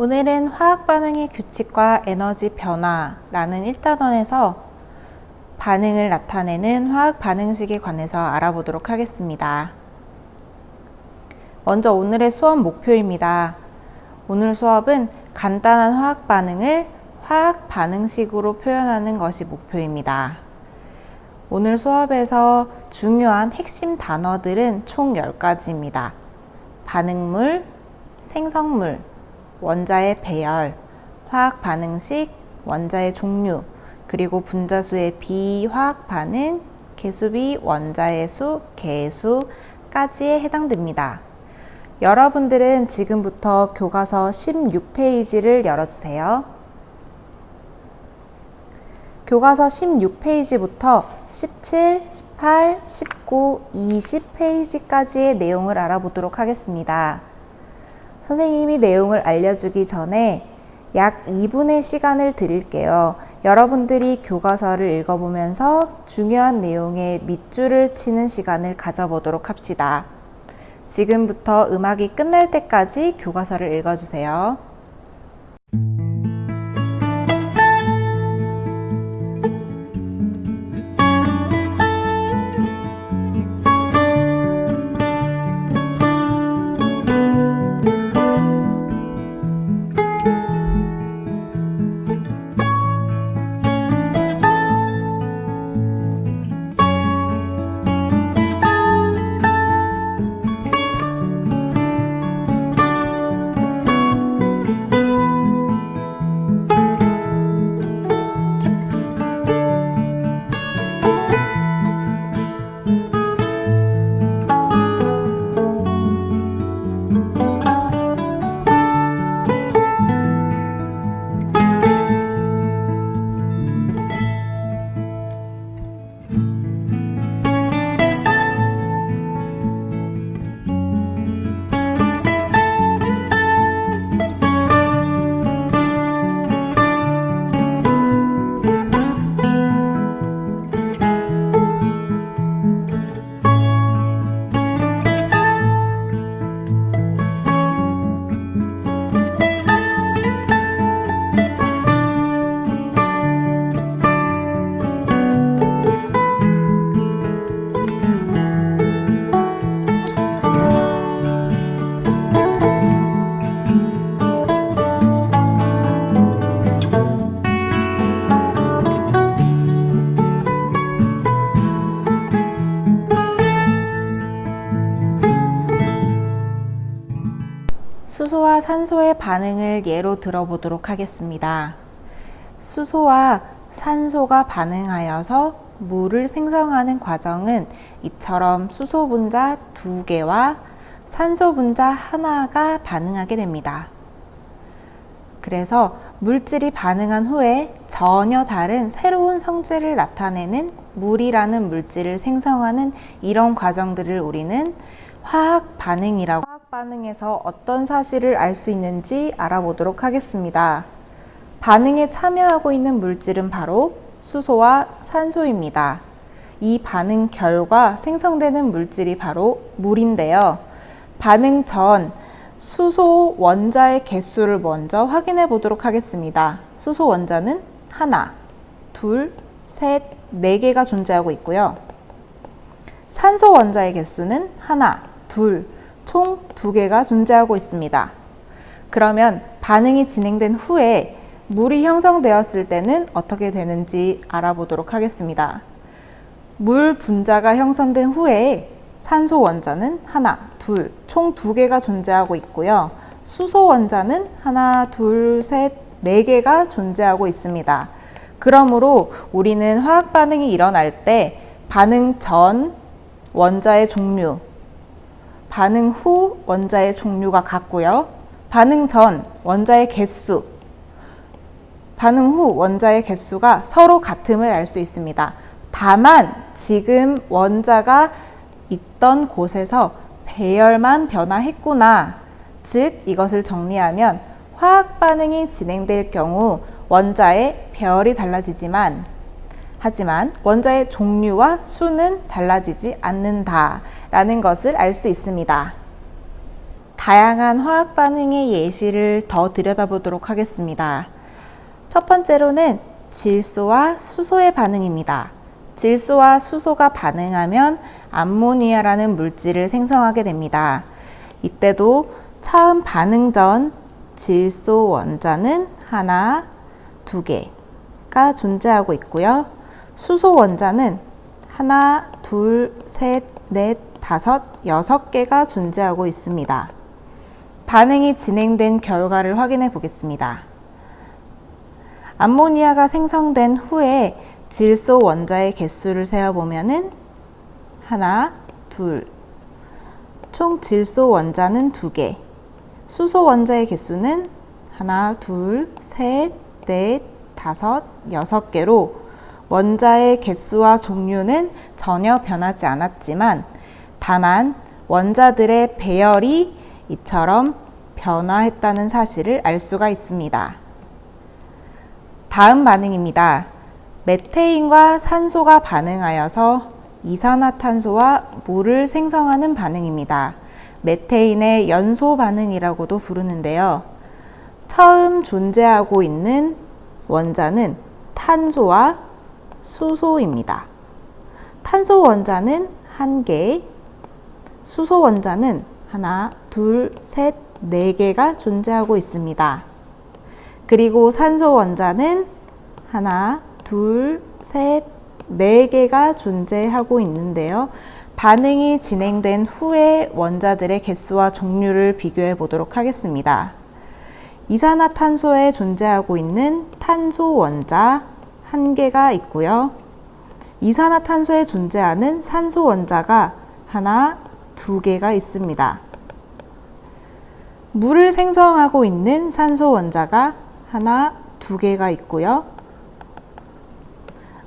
오늘은 화학 반응의 규칙과 에너지 변화라는 1단원에서 반응을 나타내는 화학 반응식에 관해서 알아보도록 하겠습니다. 먼저 오늘의 수업 목표입니다. 오늘 수업은 간단한 화학 반응을 화학 반응식으로 표현하는 것이 목표입니다. 오늘 수업에서 중요한 핵심 단어들은 총 10가지입니다. 반응물, 생성물, 원자의 배열, 화학 반응식, 원자의 종류, 그리고 분자수의 비화학 반응, 개수비, 원자의 수, 개수까지에 해당됩니다. 여러분들은 지금부터 교과서 16페이지를 열어주세요. 교과서 16페이지부터 17, 18, 19, 20페이지까지의 내용을 알아보도록 하겠습니다. 선생님이 내용을 알려주기 전에 약 2분의 시간을 드릴게요. 여러분들이 교과서를 읽어보면서 중요한 내용에 밑줄을 치는 시간을 가져보도록 합시다. 지금부터 음악이 끝날 때까지 교과서를 읽어주세요. 반응을 예로 들어보도록 하겠습니다. 수소와 산소가 반응하여서 물을 생성하는 과정은 이처럼 수소 분자 두 개와 산소 분자 하나가 반응하게 됩니다. 그래서 물질이 반응한 후에 전혀 다른 새로운 성질을 나타내는 물이라는 물질을 생성하는 이런 과정들을 우리는 화학 반응이라고 반응에서 어떤 사실을 알 수 있는지 알아보도록 하겠습니다. 반응에 참여하고 있는 물질은 바로 수소와 산소입니다. 이 반응 결과 생성되는 물질이 바로 물인데요. 반응 전 수소 원자의 개수를 먼저 확인해 보도록 하겠습니다. 수소 원자는 하나, 둘, 셋, 네 개가 존재하고 있고요. 산소 원자의 개수는 하나, 둘, 총 두 개가 존재하고 있습니다. 그러면 반응이 진행된 후에 물이 형성되었을 때는 어떻게 되는지 알아보도록 하겠습니다. 물 분자가 형성된 후에 산소 원자는 하나, 둘, 총 두 개가 존재하고 있고요. 수소 원자는 하나, 둘, 셋, 네 개가 존재하고 있습니다. 그러므로 우리는 화학 반응이 일어날 때 반응 전 원자의 종류, 반응 후 원자의 종류가 같고요. 반응 전 원자의 개수, 반응 후 원자의 개수가 서로 같음을 알 수 있습니다. 다만 지금 원자가 있던 곳에서 배열만 변화했구나. 즉 이것을 정리하면 화학 반응이 진행될 경우 원자의 배열이 달라지지만 하지만 원자의 종류와 수는 달라지지 않는다라는 것을 알 수 있습니다. 다양한 화학 반응의 예시를 더 들여다보도록 하겠습니다. 첫 번째로는 질소와 수소의 반응입니다. 질소와 수소가 반응하면 암모니아라는 물질을 생성하게 됩니다. 이때도 처음 반응 전 질소 원자는 하나, 두 개가 존재하고 있고요. 수소 원자는 하나, 둘, 셋, 넷, 다섯, 여섯 개가 존재하고 있습니다. 반응이 진행된 결과를 확인해 보겠습니다. 암모니아가 생성된 후에 질소 원자의 개수를 세어보면은 하나, 둘, 총 질소 원자는 두 개, 수소 원자의 개수는 하나, 둘, 셋, 넷, 다섯, 여섯 개로 원자의 개수와 종류는 전혀 변하지 않았지만 다만 원자들의 배열이 이처럼 변화했다는 사실을 알 수가 있습니다. 다음 반응입니다. 메테인과 산소가 반응하여서 이산화탄소와 물을 생성하는 반응입니다. 메테인의 연소 반응이라고도 부르는데요. 처음 존재하고 있는 원자는 탄소와 수소입니다. 탄소 원자는 한 개, 수소 원자는 하나, 둘, 셋, 네 개가 존재하고 있습니다. 그리고 산소 원자는 하나, 둘, 셋, 네 개가 존재하고 있는데요. 반응이 진행된 후에 원자들의 개수와 종류를 비교해 보도록 하겠습니다. 이산화탄소에 존재하고 있는 탄소 원자 한 개가 있고요. 이산화탄소에 존재하는 산소 원자가 하나, 두 개가 있습니다. 물을 생성하고 있는 산소 원자가 하나, 두 개가 있고요.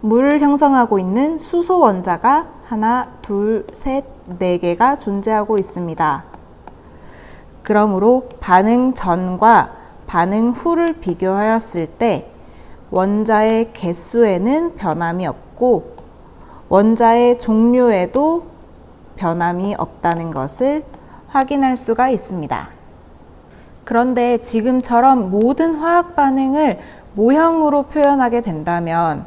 물을 형성하고 있는 수소 원자가 하나, 둘, 셋, 네 개가 존재하고 있습니다. 그러므로 반응 전과 반응 후를 비교하였을 때 원자의 개수에는 변함이 없고 원자의 종류에도 변함이 없다는 것을 확인할 수가 있습니다. 그런데 지금처럼 모든 화학 반응을 모형으로 표현하게 된다면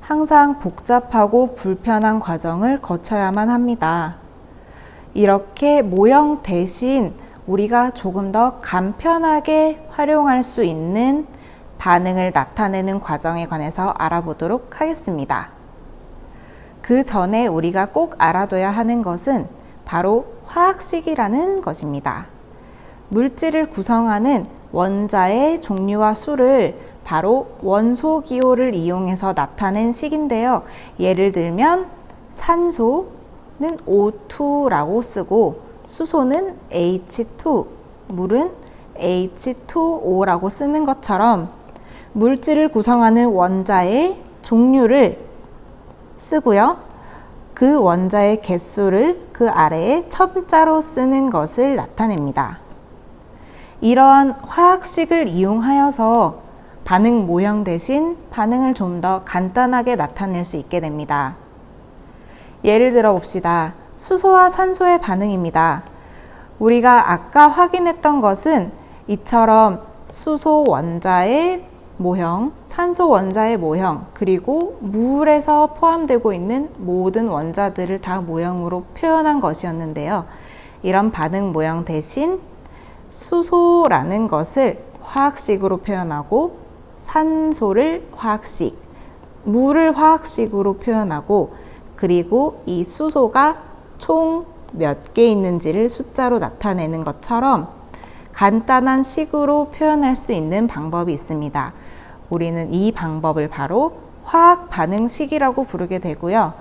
항상 복잡하고 불편한 과정을 거쳐야만 합니다. 이렇게 모형 대신 우리가 조금 더 간편하게 활용할 수 있는 반응을 나타내는 과정에 관해서 알아보도록 하겠습니다. 그 전에 우리가 꼭 알아둬야 하는 것은 바로 화학식이라는 것입니다. 물질을 구성하는 원자의 종류와 수를 바로 원소 기호를 이용해서 나타낸 식인데요. 예를 들면 산소는 O2라고 쓰고 수소는 H2, 물은 H2O라고 쓰는 것처럼 물질을 구성하는 원자의 종류를 쓰고요. 그 원자의 개수를 그 아래에 첨자로 쓰는 것을 나타냅니다. 이러한 화학식을 이용하여서 반응 모형 대신 반응을 좀 더 간단하게 나타낼 수 있게 됩니다. 예를 들어 봅시다. 수소와 산소의 반응입니다. 우리가 아까 확인했던 것은 이처럼 수소 원자의 모형, 산소 원자의 모형, 그리고 물에서 포함되고 있는 모든 원자들을 다 모형으로 표현한 것이었는데요. 이런 반응 모형 대신 수소라는 것을 화학식으로 표현하고 산소를 화학식, 물을 화학식으로 표현하고 그리고 이 수소가 총 몇 개 있는지를 숫자로 나타내는 것처럼 간단한 식으로 표현할 수 있는 방법이 있습니다. 우리는 이 방법을 바로 화학 반응식이라고 부르게 되고요.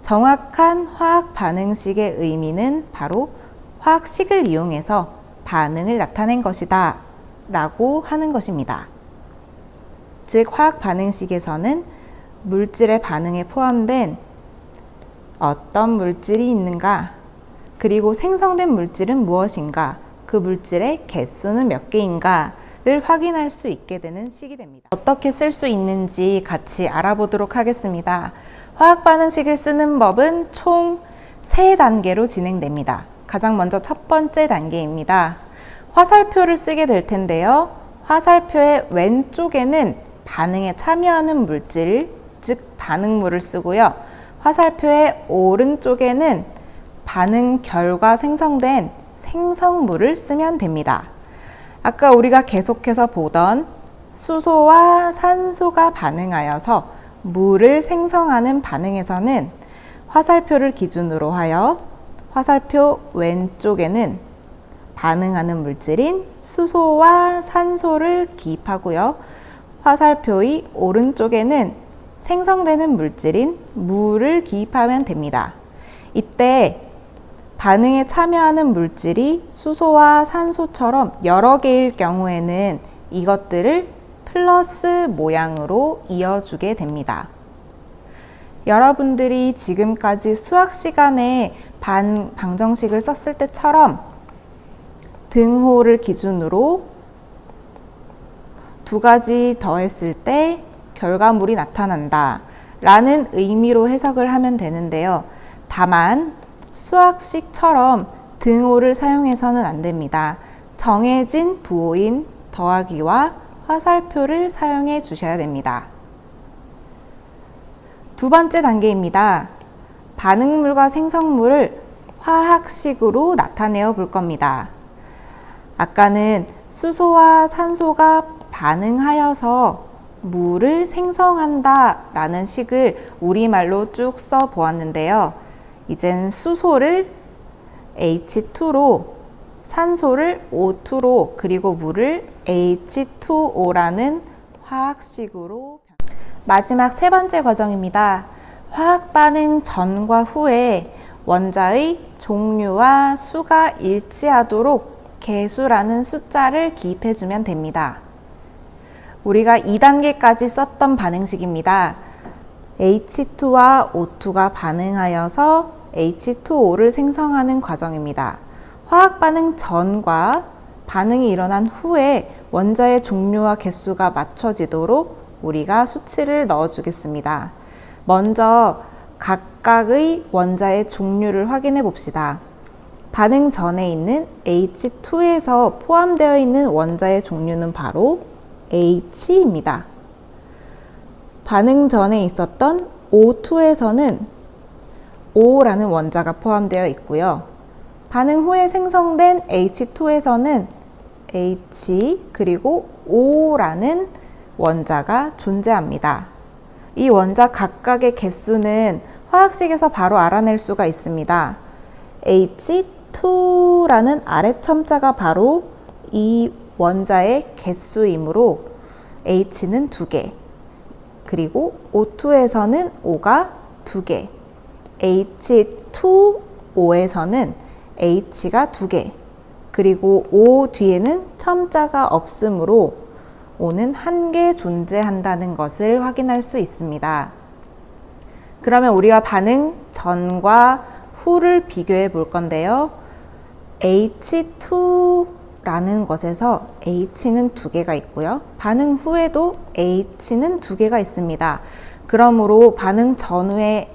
정확한 화학 반응식의 의미는 바로 화학식을 이용해서 반응을 나타낸 것이다 라고 하는 것입니다. 즉, 화학 반응식에서는 물질의 반응에 포함된 어떤 물질이 있는가, 그리고 생성된 물질은 무엇인가, 그 물질의 개수는 몇 개인가 를 확인할 수 있게 되는 식이 됩니다. 어떻게 쓸 수 있는지 같이 알아보도록 하겠습니다. 화학 반응식을 쓰는 법은 총 3단계로 진행됩니다. 가장 먼저 첫 번째 단계입니다. 화살표를 쓰게 될 텐데요. 화살표의 왼쪽에는 반응에 참여하는 물질, 즉 반응물을 쓰고요. 화살표의 오른쪽에는 반응 결과 생성된 생성물을 쓰면 됩니다. 아까 우리가 계속해서 보던 수소와 산소가 반응하여서 물을 생성하는 반응에서는 화살표를 기준으로 하여 화살표 왼쪽에는 반응하는 물질인 수소와 산소를 기입하고요. 화살표의 오른쪽에는 생성되는 물질인 물을 기입하면 됩니다. 이때 반응에 참여하는 물질이 수소와 산소처럼 여러 개일 경우에는 이것들을 플러스 모양으로 이어주게 됩니다. 여러분들이 지금까지 수학 시간에 반 방정식을 썼을 때처럼 등호를 기준으로 두 가지 더했을 때 결과물이 나타난다 라는 의미로 해석을 하면 되는데요. 다만 수학식처럼 등호를 사용해서는 안 됩니다. 정해진 부호인 더하기와 화살표를 사용해 주셔야 됩니다. 두 번째 단계입니다. 반응물과 생성물을 화학식으로 나타내어 볼 겁니다. 아까는 수소와 산소가 반응하여서 물을 생성한다 라는 식을 우리말로 쭉 써 보았는데요. 이젠 수소를 H2로 산소를 O2로 그리고 물을 H2O라는 화학식으로 마지막 세 번째 과정입니다. 화학 반응 전과 후에 원자의 종류와 수가 일치하도록 개수라는 숫자를 기입해 주면 됩니다. 우리가 2단계까지 썼던 반응식입니다. H2와 O2가 반응하여서 H2O를 생성하는 과정입니다. 화학 반응 전과 반응이 일어난 후에 원자의 종류와 개수가 맞춰지도록 우리가 수치를 넣어 주겠습니다. 먼저 각각의 원자의 종류를 확인해 봅시다. 반응 전에 있는 H2에서 포함되어 있는 원자의 종류는 바로 H입니다. 반응 전에 있었던 O2에서는 O라는 원자가 포함되어 있고요. 반응 후에 생성된 H2에서는 H 그리고 O라는 원자가 존재합니다. 이 원자 각각의 개수는 화학식에서 바로 알아낼 수가 있습니다. H2라는 아래 첨자가 바로 이 원자의 개수이므로 H는 두 개, 그리고 O2에서는 O가 두 개, H2O에서는 H가 두 개, 그리고 O 뒤에는 첨자가 없으므로 O는 한 개 존재한다는 것을 확인할 수 있습니다. 그러면 우리가 반응 전과 후를 비교해 볼 건데요. H2라는 것에서 H는 두 개가 있고요. 반응 후에도 H는 두 개가 있습니다. 그러므로 반응 전후에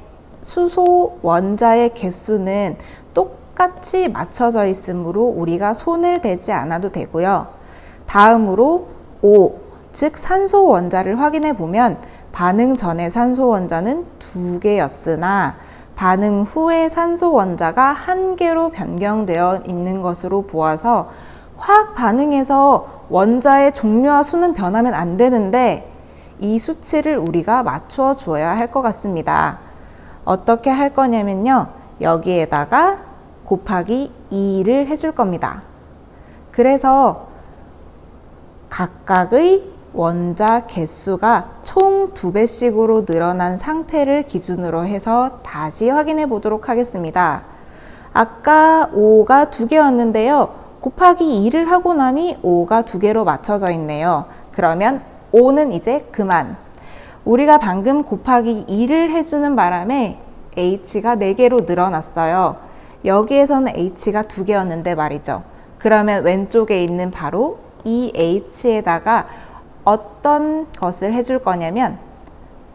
수소 원자의 개수는 똑같이 맞춰져 있으므로 우리가 손을 대지 않아도 되고요. 다음으로 O, 즉 산소 원자를 확인해 보면 반응 전의 산소 원자는 두 개였으나 반응 후에 산소 원자가 한 개로 변경되어 있는 것으로 보아서 화학 반응에서 원자의 종류와 수는 변하면 안 되는데 이 수치를 우리가 맞추어 주어야 할 것 같습니다. 어떻게 할 거냐면요. 여기에다가 곱하기 2를 해줄 겁니다. 그래서 각각의 원자 개수가 총 두 배씩으로 늘어난 상태를 기준으로 해서 다시 확인해 보도록 하겠습니다. 아까 5가 두 개였는데요. 곱하기 2를 하고 나니 5가 두 개로 맞춰져 있네요. 그러면 5는 이제 그만. 우리가 방금 곱하기 2를 해주는 바람에 H가 4개로 늘어났어요. 여기에서는 H가 두 개였는데 말이죠. 그러면 왼쪽에 있는 바로 이 H에다가 어떤 것을 해줄 거냐면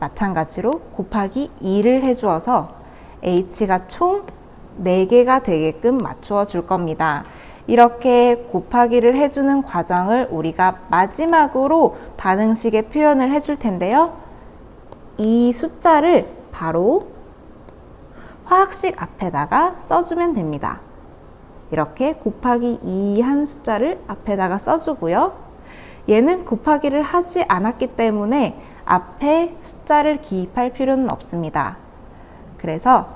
마찬가지로 곱하기 2를 해주어서 H가 총 4개가 되게끔 맞추어 줄 겁니다. 이렇게 곱하기를 해주는 과정을 우리가 마지막으로 반응식에 표현을 해줄 텐데요. 이 숫자를 바로 화학식 앞에다가 써주면 됩니다. 이렇게 곱하기 2 한 숫자를 앞에다가 써주고요. 얘는 곱하기를 하지 않았기 때문에 앞에 숫자를 기입할 필요는 없습니다. 그래서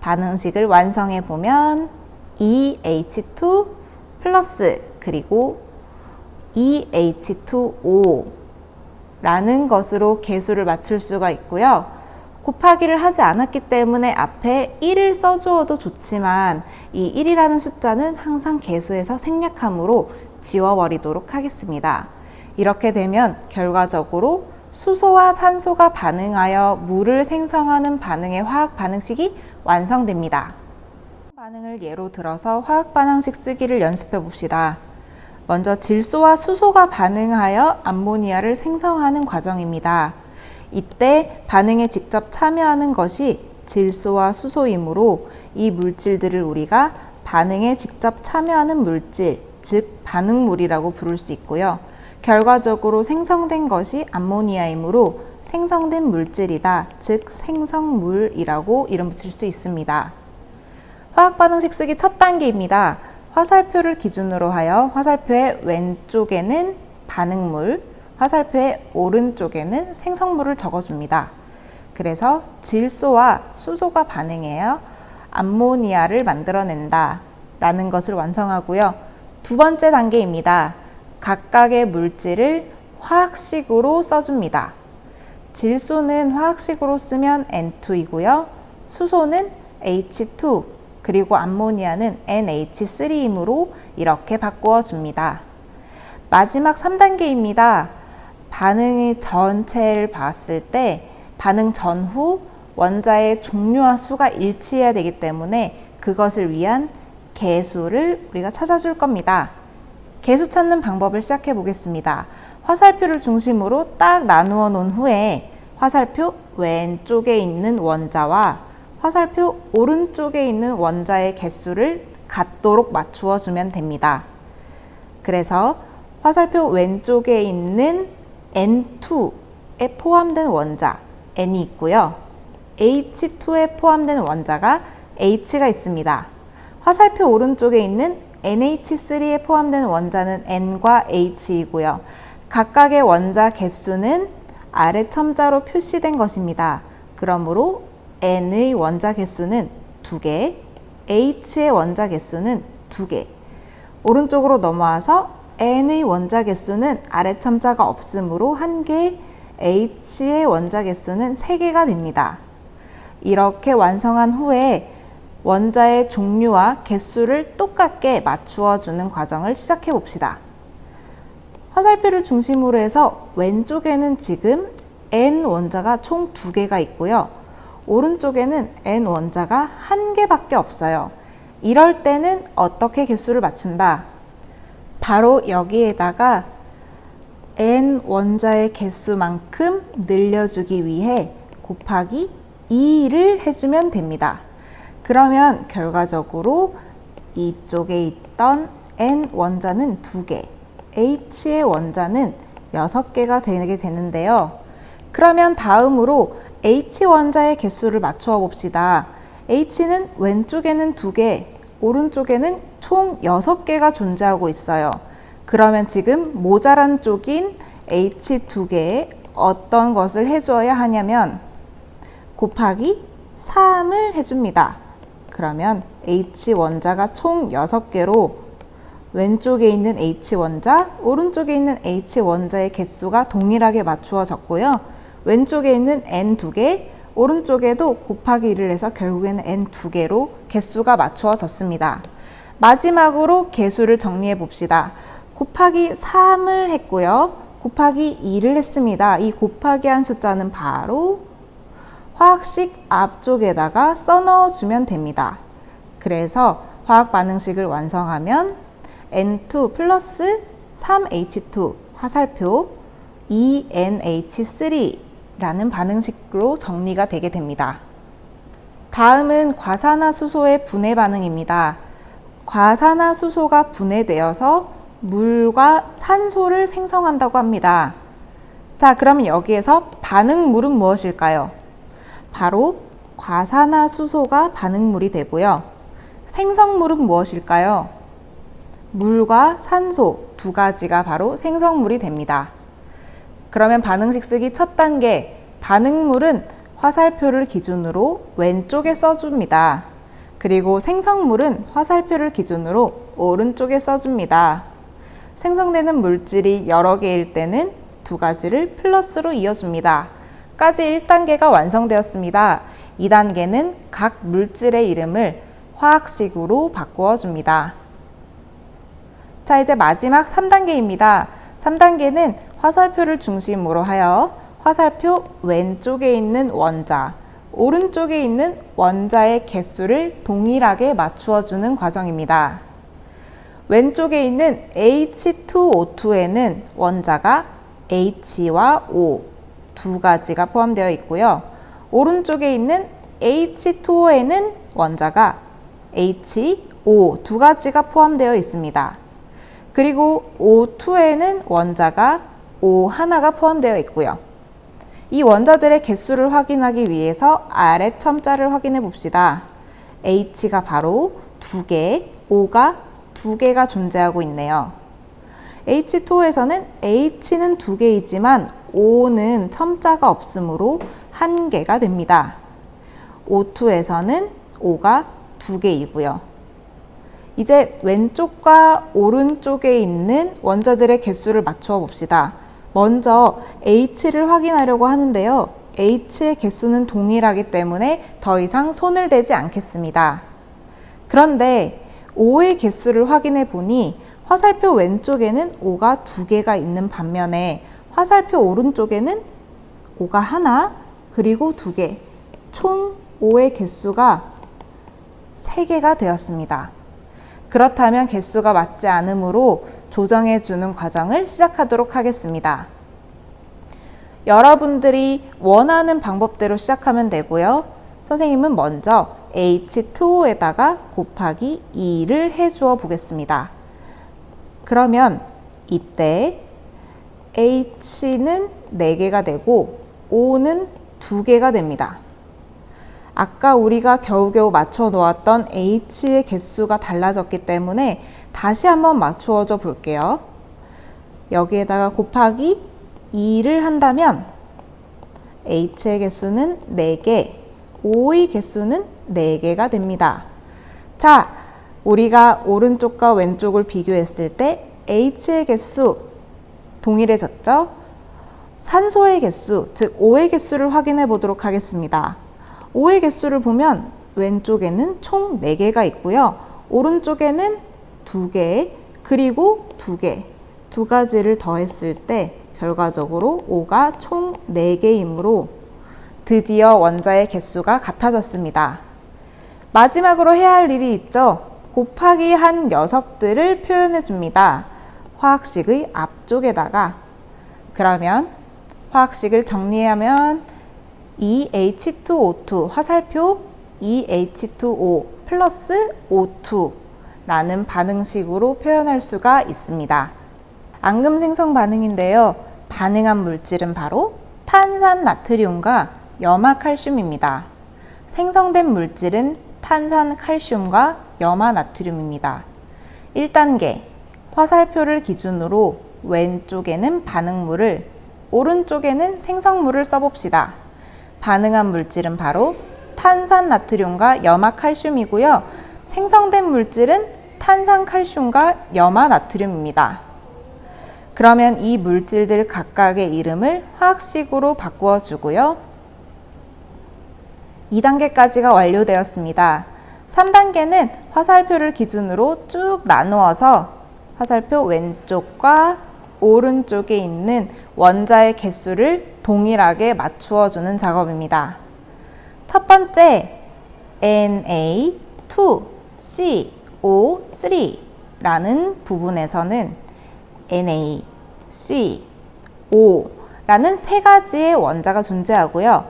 반응식을 완성해 보면 2H2 플러스 그리고 2H2O 라는 것으로 개수를 맞출 수가 있고요. 곱하기를 하지 않았기 때문에 앞에 1을 써주어도 좋지만 이 1이라는 숫자는 항상 개수에서 생략함으로 지워버리도록 하겠습니다. 이렇게 되면 결과적으로 수소와 산소가 반응하여 물을 생성하는 반응의 화학 반응식이 완성됩니다. 반응을 예로 들어서 화학 반응식 쓰기를 연습해 봅시다. 먼저 질소와 수소가 반응하여 암모니아를 생성하는 과정입니다. 이때 반응에 직접 참여하는 것이 질소와 수소이므로 이 물질들을 우리가 반응에 직접 참여하는 물질, 즉 반응물이라고 부를 수 있고요. 결과적으로 생성된 것이 암모니아이므로 생성된 물질이다, 즉 생성물이라고 이름 붙일 수 있습니다. 화학 반응식 쓰기 첫 단계입니다. 화살표를 기준으로 하여 화살표의 왼쪽에는 반응물, 화살표의 오른쪽에는 생성물을 적어줍니다. 그래서 질소와 수소가 반응해요. 암모니아를 만들어낸다. 라는 것을 완성하고요. 두 번째 단계입니다. 각각의 물질을 화학식으로 써줍니다. 질소는 화학식으로 쓰면 N2이고요. 수소는 H2, 그리고 암모니아는 NH3이므로 이렇게 바꾸어 줍니다. 마지막 3단계입니다. 반응의 전체를 봤을 때 반응 전후 원자의 종류와 수가 일치해야 되기 때문에 그것을 위한 개수를 우리가 찾아줄 겁니다. 개수 찾는 방법을 시작해 보겠습니다. 화살표를 중심으로 딱 나누어 놓은 후에 화살표 왼쪽에 있는 원자와 화살표 오른쪽에 있는 원자의 개수를 같도록 맞추어 주면 됩니다. 그래서 화살표 왼쪽에 있는 N2에 포함된 원자 N이 있고요. H2에 포함된 원자가 H가 있습니다. 화살표 오른쪽에 있는 NH3에 포함된 원자는 N과 H이고요. 각각의 원자 개수는 아래 첨자로 표시된 것입니다. 그러므로 N의 원자 개수는 2개, H의 원자 개수는 2개. 오른쪽으로 넘어와서 N의 원자 개수는 아래 첨자가 없으므로 1개, H의 원자 개수는 3개가 됩니다. 이렇게 완성한 후에 원자의 종류와 개수를 똑같게 맞추어 주는 과정을 시작해 봅시다. 화살표를 중심으로 해서 왼쪽에는 지금 N 원자가 총 2개가 있고요. 오른쪽에는 N 원자가 한 개밖에 없어요. 이럴 때는 어떻게 개수를 맞춘다? 바로 여기에다가 N 원자의 개수만큼 늘려주기 위해 곱하기 2를 해주면 됩니다. 그러면 결과적으로 이쪽에 있던 N 원자는 2개, H의 원자는 6개가 되게 되는데요. 그러면 다음으로 H 원자의 개수를 맞추어 봅시다. H는 왼쪽에는 2개, 오른쪽에는 총 6개가 존재하고 있어요. 그러면 지금 모자란 쪽인 H 2개에 어떤 것을 해주어야 하냐면 곱하기 3을 해줍니다. 그러면 H 원자가 총 6개로 왼쪽에 있는 H 원자, 오른쪽에 있는 H 원자의 개수가 동일하게 맞추어졌고요. 왼쪽에 있는 N 두 개, 오른쪽에도 곱하기 1을 해서 결국에는 N 두 개로 개수가 맞추어졌습니다. 마지막으로 개수를 정리해 봅시다. 곱하기 3을 했고요. 곱하기 2를 했습니다. 이 곱하기 한 숫자는 바로 화학식 앞쪽에다가 써 넣어 주면 됩니다. 그래서 화학 반응식을 완성하면 N2 플러스 3H2 화살표 ENH3 라는 반응식으로 정리가 되게 됩니다. 다음은 과산화수소의 분해 반응입니다. 과산화수소가 분해되어서 물과 산소를 생성한다고 합니다. 자, 그럼 여기에서 반응물은 무엇일까요? 바로 과산화수소가 반응물이 되고요. 생성물은 무엇일까요? 물과 산소 두 가지가 바로 생성물이 됩니다. 그러면 반응식 쓰기 첫 단계, 반응물은 화살표를 기준으로 왼쪽에 써줍니다. 그리고 생성물은 화살표를 기준으로 오른쪽에 써줍니다. 생성되는 물질이 여러 개일 때는 두 가지를 플러스로 이어줍니다. 까지 1단계가 완성되었습니다. 2단계는 각 물질의 이름을 화학식으로 바꾸어 줍니다. 자, 이제 마지막 3단계입니다. 3단계는 화살표를 중심으로 하여 화살표 왼쪽에 있는 원자, 오른쪽에 있는 원자의 개수를 동일하게 맞추어 주는 과정입니다. 왼쪽에 있는 H2O2에는 원자가 H와 O 두 가지가 포함되어 있고요. 오른쪽에 있는 H2O에는 원자가 H, O 두 가지가 포함되어 있습니다. 그리고 O2에는 원자가 O 하나가 포함되어 있고요. 이 원자들의 개수를 확인하기 위해서 아래 첨자를 확인해 봅시다. H가 바로 두 개, O가 두 개가 존재하고 있네요. H2에서는 H는 두 개이지만 O는 첨자가 없으므로 한 개가 됩니다. O2에서는 O가 두 개이고요. 이제 왼쪽과 오른쪽에 있는 원자들의 개수를 맞추어 봅시다. 먼저 H를 확인하려고 하는데요. H의 개수는 동일하기 때문에 더 이상 손을 대지 않겠습니다. 그런데 O의 개수를 확인해 보니 화살표 왼쪽에는 O가 두 개가 있는 반면에 화살표 오른쪽에는 O가 하나, 그리고 두 개, 총 O의 개수가 세 개가 되었습니다. 그렇다면 개수가 맞지 않으므로 조정해 주는 과정을 시작하도록 하겠습니다. 여러분들이 원하는 방법대로 시작하면 되고요. 선생님은 먼저 H2O에다가 곱하기 2를 해 주어 보겠습니다. 그러면 이때 H는 4개가 되고 O는 2개가 됩니다. 아까 우리가 겨우겨우 맞춰 놓았던 H의 개수가 달라졌기 때문에 다시 한번 맞추어 줘 볼게요. 여기에다가 곱하기 2를 한다면 H의 개수는 4개, O의 개수는 4개가 됩니다. 자, 우리가 오른쪽과 왼쪽을 비교했을 때 H의 개수 동일해졌죠? 산소의 개수, 즉 O의 개수를 확인해 보도록 하겠습니다. O의 개수를 보면 왼쪽에는 총 4개가 있고요. 오른쪽에는 2개, 그리고 2개, 두 가지를 더했을 때 결과적으로 O가 총 4개이므로 드디어 원자의 개수가 같아졌습니다. 마지막으로 해야 할 일이 있죠. 곱하기 한 녀석들을 표현해 줍니다. 화학식의 앞쪽에다가 그러면 화학식을 정리하면 2H2O2 화살표 2H2O 플러스 O2 라는 반응식으로 표현할 수가 있습니다. 앙금 생성 반응인데요. 반응한 물질은 바로 탄산 나트륨과 염화 칼슘입니다. 생성된 물질은 탄산 칼슘과 염화 나트륨입니다. 1단계 화살표를 기준으로 왼쪽에는 반응물을 오른쪽에는 생성물을 써봅시다. 반응한 물질은 바로 탄산 나트륨과 염화 칼슘이고요. 생성된 물질은 탄산 칼슘과 염화 나트륨입니다. 그러면 이 물질들 각각의 이름을 화학식으로 바꾸어 주고요. 2단계까지가 완료되었습니다. 3단계는 화살표를 기준으로 쭉 나누어서 화살표 왼쪽과 오른쪽에 있는 원자의 개수를 동일하게 맞추어 주는 작업입니다. 첫 번째 Na2CO3라는 부분에서는 NaCO라는 세 가지의 원자가 존재하고요.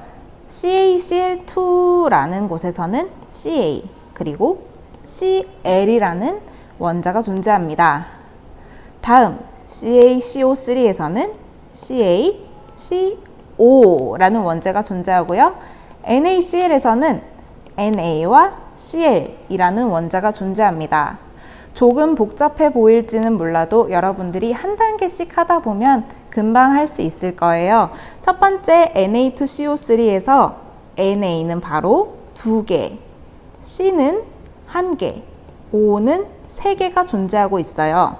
CaCl2라는 곳에서는 Ca 그리고 Cl이라는 원자가 존재합니다. 다음 CaCO3에서는 CaCO라는 원자가 존재하고요. NaCl에서는 NA와 Cl이라는 원자가 존재합니다. 조금 복잡해 보일지는 몰라도 여러분들이 한 단계씩 하다 보면 금방 할 수 있을 거예요. 첫 번째 Na2CO3에서 NA는 바로 두 개, C는 한 개, O는 세 개가 존재하고 있어요.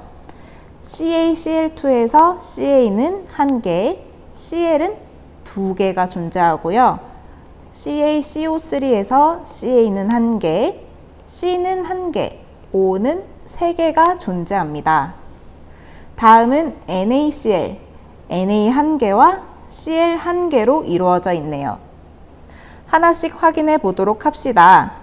CaCl2에서 CA는 한 개, Cl은 두 개가 존재하고요. CaCO3에서 CA는 한 개, C는 한 개, O는 세 개가 존재합니다. 다음은 NaCl, Na 한 개와 Cl 한 개로 이루어져 있네요. 하나씩 확인해 보도록 합시다.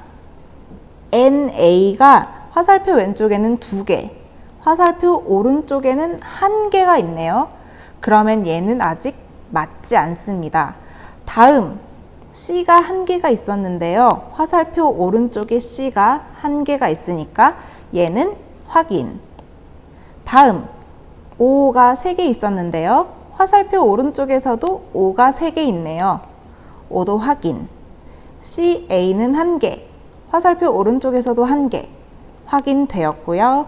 NA가 화살표 왼쪽에는 두 개, 화살표 오른쪽에는 한 개가 있네요. 그러면 얘는 아직 맞지 않습니다. 다음 C가 한 개가 있었는데요. 화살표 오른쪽에 C가 한 개가 있으니까 얘는 확인. 다음 O가 세개 있었는데요. 화살표 오른쪽에서도 O가 세개 있네요. O도 확인. CA는 한 개. 화살표 오른쪽에서도 한 개. 확인되었고요.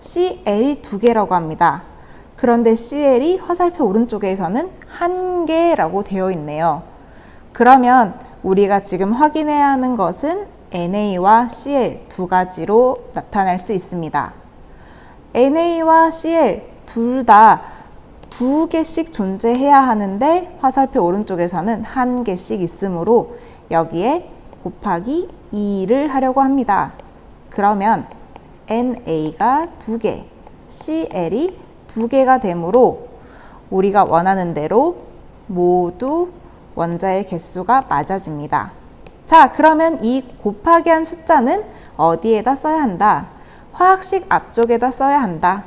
CL이 두 개라고 합니다. 그런데 CL이 화살표 오른쪽에서는 한 개라고 되어 있네요. 그러면 우리가 지금 확인해야 하는 것은 NA와 CL 두 가지로 나타낼 수 있습니다. NA와 CL 둘 다 두 개씩 존재해야 하는데 화살표 오른쪽에서는 한 개씩 있으므로 여기에 곱하기 2를 하려고 합니다. 그러면 NA가 두 개, CL이 두 개가 되므로 우리가 원하는 대로 모두 원자의 개수가 맞아집니다. 자, 그러면 이 곱하기 한 숫자는 어디에다 써야 한다? 화학식 앞쪽에다 써야 한다.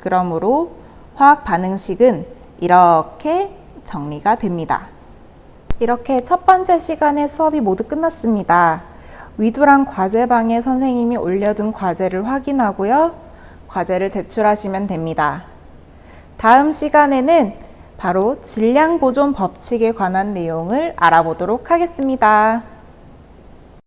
그러므로 화학 반응식은 이렇게 정리가 됩니다. 이렇게 첫 번째 시간의 수업이 모두 끝났습니다. 위두랑 과제방에 선생님이 올려둔 과제를 확인하고요. 과제를 제출하시면 됩니다. 다음 시간에는 바로 질량 보존 법칙에 관한 내용을 알아보도록 하겠습니다.